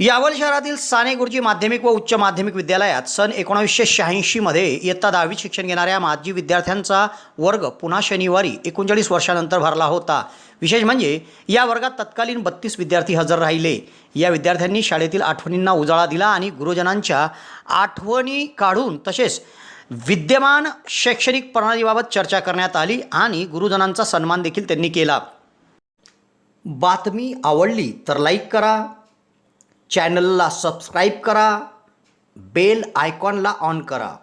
यावल शहरातील साने गुरुजी माध्यमिक व उच्च माध्यमिक विद्यालयात सन एकोणावीसशे शहाऐंशीमध्ये इयत्ता दहावीत शिक्षण घेणाऱ्या माजी विद्यार्थ्यांचा वर्ग पुन्हा शनिवारी एकोणचाळीस वर्षानंतर भरला होता. विशेष म्हणजे या वर्गात तत्कालीन बत्तीस विद्यार्थी हजर राहिले. या विद्यार्थ्यांनी शाळेतील आठवणींना उजाळा दिला आणि गुरुजनांच्या आठवणी काढून तसेच विद्यमान शैक्षणिक प्रणालीबाबत चर्चा करण्यात आली आणि गुरुजनांचा सन्मान देखील त्यांनी केला. बातमी आवडली तर लाईक करा चॅनलला सबस्क्राईब करा बेल आयकॉनला ऑन करा.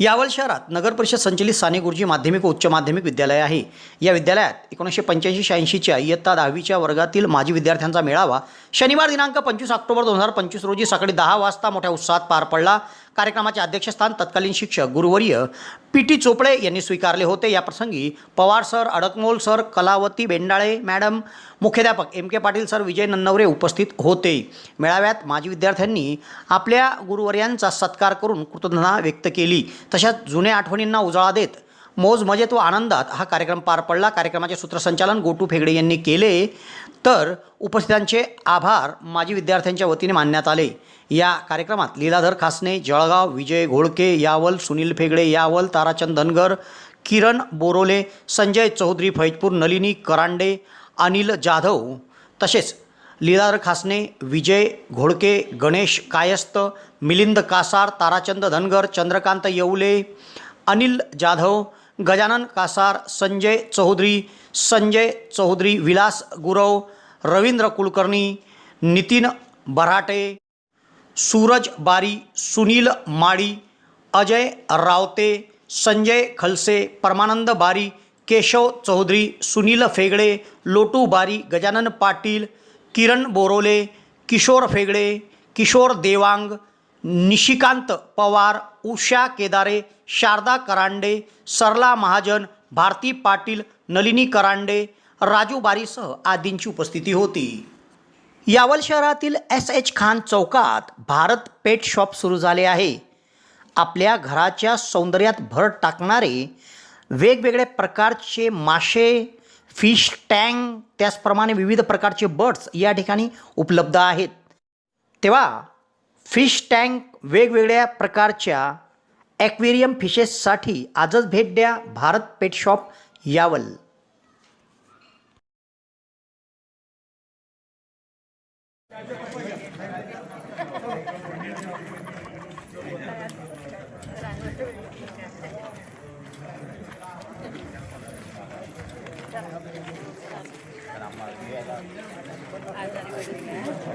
यावल शहरात नगर परिषद संचलित साने गुरुजी माध्यमिक व उच्च माध्यमिक विद्यालय आहे. या विद्यालयात एकोणीसशे पंच्याऐंशी शहाऐंशीच्या इयत्ता दहावीच्या वर्गातील माजी विद्यार्थ्यांचा मेळावा शनिवार दिनांक पंचवीस ऑक्टोबर दोन हजार पंचवीस रोजी सकाळी दहा वाजता मोठ्या उत्साहात पार पडला. कार्यक्रमाचे अध्यक्षस्थान तत्कालीन शिक्षक गुरुवर्य पी टी चोपडे यांनी स्वीकारले होते. याप्रसंगी Pawar sir Adakmol sir Kalavati Bendale madam मुख्याध्यापक M K Patil sir Vijay Nannaware उपस्थित होते. मेळाव्यात माजी विद्यार्थ्यांनी आपल्या गुरुवर्यांचा सत्कार करून कृतज्ञता व्यक्त केली. तशाच जुन्या आठवणींना उजाळा देत मौज मजेत व आनंदात हा कार्यक्रम पार पडला. कार्यक्रमाचे सूत्रसंचालन गोटू फेगडे यांनी केले. तर उपस्थितांचे आभार माजी विद्यार्थ्यांच्या वतीने मानण्यात आले. या कार्यक्रमात लीलाधर खासने जळगाव विजय घोळके यावल सुनील फेगडे यावल ताराचंद धनगर किरण बोरोले संजय चौधरी फैजपूर नलिनी करांडे अनिल जाधव तसेच लीलाधर खासने विजय घोळके गणेश कायस्त मिलिंद कासार ताराचंद धनगर चंद्रकांत येवले अनिल जाधव गजानन कासार संजय चौधरी संजय चौधरी विलास गुरव रवींद्र कुलकर्णी नितीन बराटे सूरज बारी सुनील माळी अजय रावते संजय खलसे परमानंद बारी केशव चौधरी सुनील फेगडे लोटू बारी गजानन पाटील किरण बोरोले किशोर फेगडे किशोर देवांग निशिकांत पवार उषा केदारे शारदा करांडे सरला महाजन भारती पाटील नलिनी करांडे राजू बारीसह आदींची उपस्थिती होती. यावल शहरातील एस एच खान चौकात भारत पेट शॉप सुरू झाले आहे. आपल्या घराच्या सौंदर्यात भर टाकणारे वेगवेगळ्या प्रकारचे मासे फिश टँक त्याचप्रमाणे विविध प्रकारचे बर्ड्स या ठिकाणी उपलब्ध आहेत. तेव्हा फिश टँक वेगवेगळ्या प्रकारच्या ॲक्वेरियम फिशेससाठी आजच भेट द्या Bharat pet shop Yawal.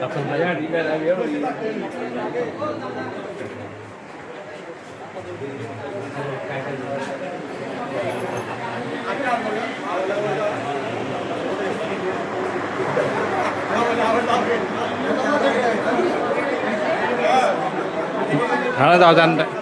La pantalla arriba del avión. Hả tao danh đấy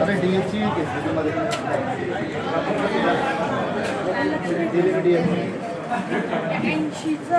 अरे डीएमसी मध्ये ऐंशीचं.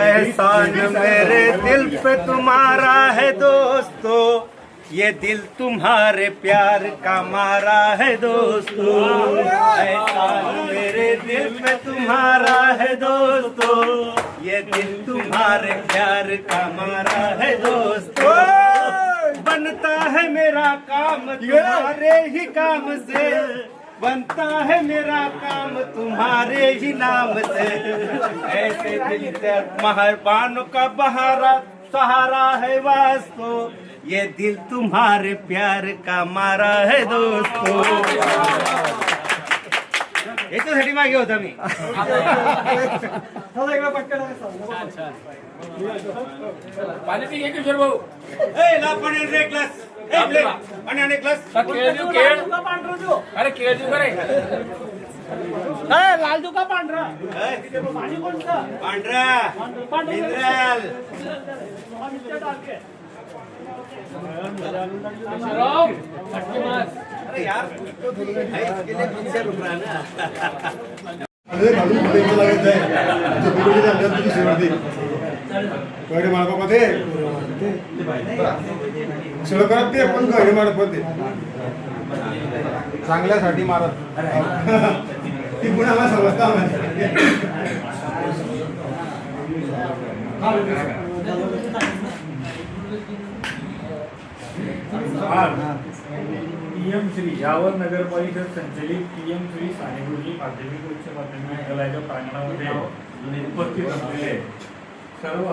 एहसान मेरे दिल पे तुम्हारा है दोस्तों। ये दिल तुम्हारे प्यार का मारा है दोस्तों। एहसान मेरे दिल पे तुम्हारा है दोस्तों। ये दिल तुम्हारे प्यार का मारा है दोस्तों। बनता है मेरा काम तुम्हारे ही काम से। बनता है मेरा काम तुम्हारे ही नाम से। ऐसे दिल मेहरबानों का बहारा सहारा है वास्तो। ये दिल तुम्हारे प्यार का मारा है दोस्तों। याच्यासाठी मागे होता मी. पाणी पी घे किशोर भाऊ. पाणी. पाणी. केळ देऊ केळ? अरे केळ देऊ का रे? ए, पांढरा? मिनरल. किशोरराव फटके मार लागत आहे तो पण मारत मध्ये चांगल्यासाठी मारत. ती पुन्हा आम्हाला समजता आम्हाला. पीएम श्री यावर नगरपालिका संचलित पीएम श्री सानेगुरुजी माध्यमिक उच्च माध्यमिक विद्यालयाच्या प्रांगणामध्ये उपस्थित असलेले सर्व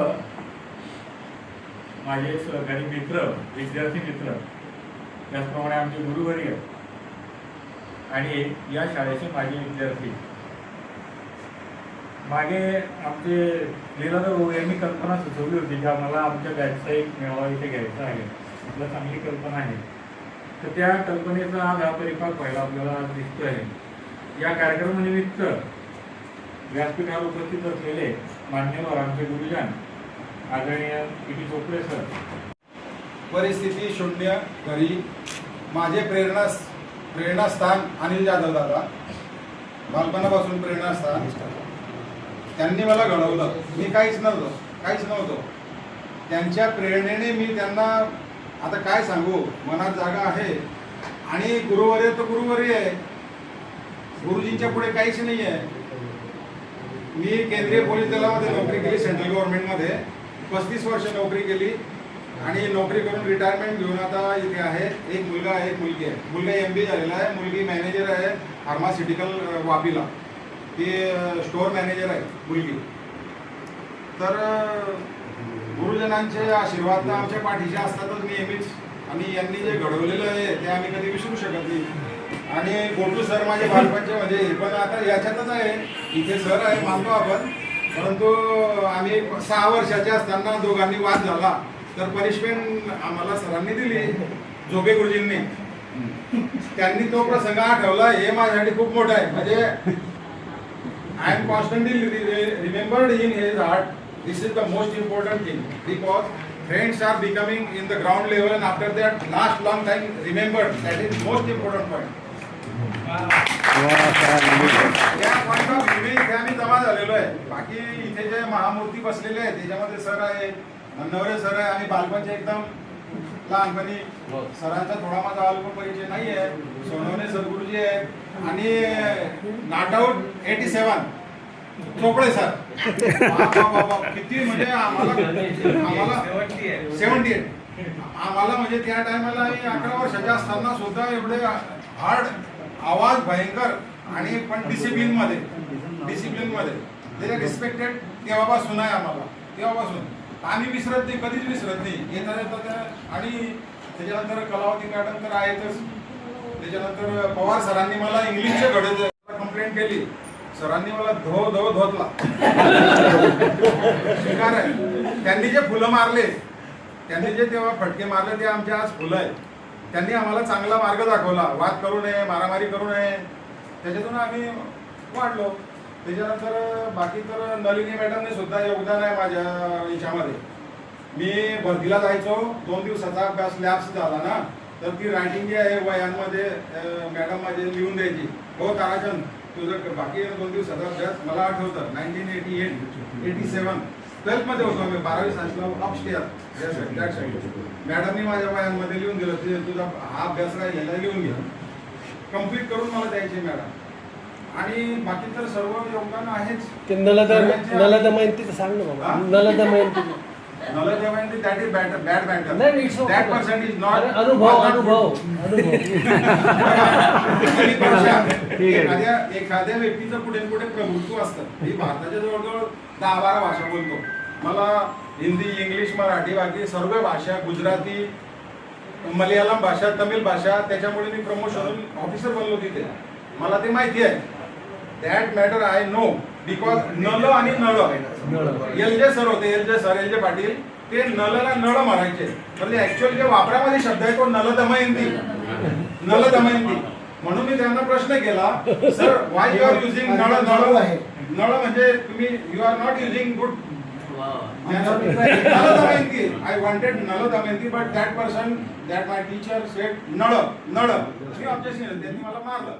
माझे सहकारी मित्र विद्यार्थी मित्र त्याचप्रमाणे आमचे गुरुवर्य आणि या शाळेचे माजी विद्यार्थी. मागे आमचे लीलाधर यांनी कल्पना सुचवली होती की आम्हाला आमच्या व्यावसायिक एक मेळावा इथे घ्यायचा आहे. आपलं चांगली कल्पना आहे. तर त्या कल्पनेचा आज हा परिपाक व्हायला आपल्याला आज दिसतो आहे या कार्यक्रमानिमित्त व्यासपीठावर उपस्थित असलेले मान्यवर आमचे गुरुजन आदरणीय पी टी चोपडे सर. परिस्थिती शून्य घरी. माझे प्रेरणा प्रेरणास्थान अनिल जाधव दादा. बालपणापासून प्रेरणास्थान. त्यांनी मला घडवलं. मी काहीच नव्हतो काहीच नव्हतो. त्यांच्या प्रेरणेने मी त्यांना आता काय सांगू? मनात जागा आहे. आणि गुरुवारी तर गुरुवारी आहे. गुरुजींच्या पुढे काहीच नाही आहे मी केंद्रीय पोलीस दलामध्ये नोकरी केली सेंट्रल गव्हर्नमेंटमध्ये. पस्तीस वर्ष नोकरी केली. आणि नोकरी करून रिटायरमेंट घेऊन आता इथे आहे. एक मुलगा आहे एक मुलगी आहे. मुलगा एम बी झालेला आहे. मुलगी मॅनेजर आहे फार्मास्युटिकल वापीला. ती स्टोअर मॅनेजर आहे मुलगी. तर गुरुजनांचे आशीर्वाद आमच्या पाठीचे असतातच नेहमीच. आणि यांनी जे घडवलेलं आहे ते आम्ही कधी विसरू शकत नाही. आणि गोटू सर माझे बालपणचे म्हणजे हे पण आता याच्यातच आहे. इथे सर आहे मानतो आपण. परंतु आम्ही सहा वर्षाचे असताना दोघांनी वाद झाला. तर पनिशमेंट आम्हाला सरांनी दिली झोपे गुरुजींनी. त्यांनी तो प्रसंग आठवला हे माझ्यासाठी खूप मोठा आहे. म्हणजे I am constantly remembered in he heart this is the most important thing because friends are becoming in the ground level and after that last long time remembered. That is most important point. या point of image आम्ही जमा झालेलो आहे बाकी इथे जे महामूर्ती बसलेले आहेत त्याच्यामध्ये सर आहे नवरे सर आहे आम्ही बालपणचे एकदम लहानपणी सरांचा थोडा माझा अल्प परिचय नाही आहे सोनवणे सद्गुरुजी आहेत आणि not out eighty seven Chopade sir. किती म्हणजे आम्हाला आम्हाला सेवन्टी एट. आम्हाला म्हणजे त्या टायमाला आम्ही अकरा वर्षाच्या असताना सुद्धा एवढे हार्ड आवाज भयंकर आणि पण डिसिप्लिनमध्ये. डिसिप्लिनमध्ये. रिस्पेक्टेड तेव्हापासून आहे आम्हाला. तेव्हापासून. आम्ही विसरत नाही कधीच विसरत नाही. येणार येतात आणि त्याच्यानंतर कलावती मॅडम तर आहेतच. त्याच्यानंतर पवार सरांनी मला इंग्लिशचे घडे कंप्लेंट केली. सरांनी मला धो धो धोतला. स्वीकार आहे. त्यांनी जे फुलं मारले त्यांनी जे तेव्हा फटके मारले ते आमचे आज फुलं आहेत. त्यांनी आम्हाला चांगला मार्ग दाखवला. वाद करू नये मारामारी करू नये. त्याच्यातून आम्ही वाढलो. त्याच्यानंतर बाकी तर नलिनी मॅडमने सुद्धा योगदान आहे माझ्या याच्यामध्ये. मी भरतीला जायचो. दोन दिवसाचा अभ्यास लॅब्स झाला ना. तर ती रायटिंग जी आहे वयांमध्ये मॅडम माझे लिहून द्यायची. हो ताराचंद. तुझं बाकी दोन दिवसाचा अभ्यास मला आठवतं nineteen eighty eight eighty seven ट्वेल्थमध्ये होतो आम्ही बारावी सायन्सला अपस्टेअर मॅडमनी माझ्या वयांमध्ये लिहून दिलं तुझे तुझा हा अभ्यास राहिलेला लिहून घे. कंप्लीट करून मला द्यायचे मॅडम. आणि बाकी तर सर्व योगदान आहेच. नलदा नलदा माहितीचं सांग ना? बाबा. नलदा माहिती knowledge and that is bad bad matter नाही, it's okay. that person is not अरे, अनुभव अनुभव एखाद्या एखाद्या वेळेचं पुढे पुढे प्रभुत्व असतं. ही भारताच्या जवळजवळ दहा बारा भाषा बोलतो. मला हिंदी इंग्लिश मराठी बाकी सर्व भाषा गुजराती मलयाळम भाषा तमिळ भाषा त्याच्यामुळे मी प्रमोशन ऑफिसर बनलो तिथे. मला ते माहिती आहे. That matter I know because null आणि नळ. एल जे सर होते L J sir L J Patil ते नलला नळ म्हणायचे म्हणजे ऍक्च्युअल जे वापरामध्ये शब्द आहे तो नल दमयंती नल दमयंती म्हणून मी त्यांना प्रश्न केला sir why you are using नळ नळ? नळ म्हणजे तुम्ही you are not using good null Damayanti I wanted null Damayanti but that person that my teacher set नळ नळ. मी ऑब्जेक्शन त्यांनी मला मारलं.